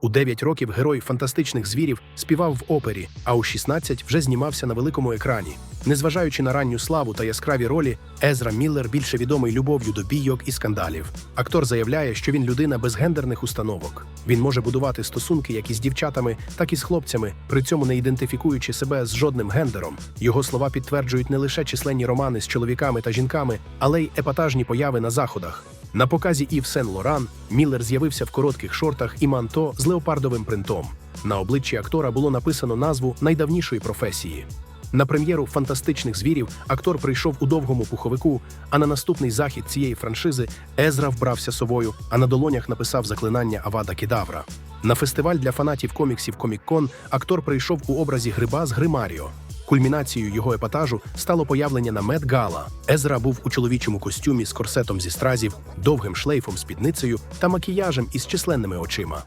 У 9 років герой фантастичних звірів співав в опері, а у 16 вже знімався на великому екрані. Незважаючи на ранню славу та яскраві ролі, Езра Міллер більше відомий любов'ю до бійок і скандалів. Актор заявляє, що він людина без гендерних установок. Він може будувати стосунки як із дівчатами, так і з хлопцями, при цьому не ідентифікуючи себе з жодним гендером. Його слова підтверджують не лише численні романи з чоловіками та жінками, але й епатажні появи на заходах. На показі Ів Сен Лоран Міллер з'явився в коротких шортах і манто з леопардовим принтом. На обличчі актора було написано назву найдавнішої професії. На прем'єру фантастичних звірів актор прийшов у довгому пуховику, а на наступний захід цієї франшизи Езра вбрався совою, а на долонях написав заклинання Авада Кедавра. На фестиваль для фанатів коміксів Комік-Кон актор прийшов у образі гриба з Гримаріо. Кульмінацією його епатажу стало появлення на Мед Гала. Езра був у чоловічому костюмі з корсетом зі стразів, довгим шлейфом спідницею та макіяжем із численними очима.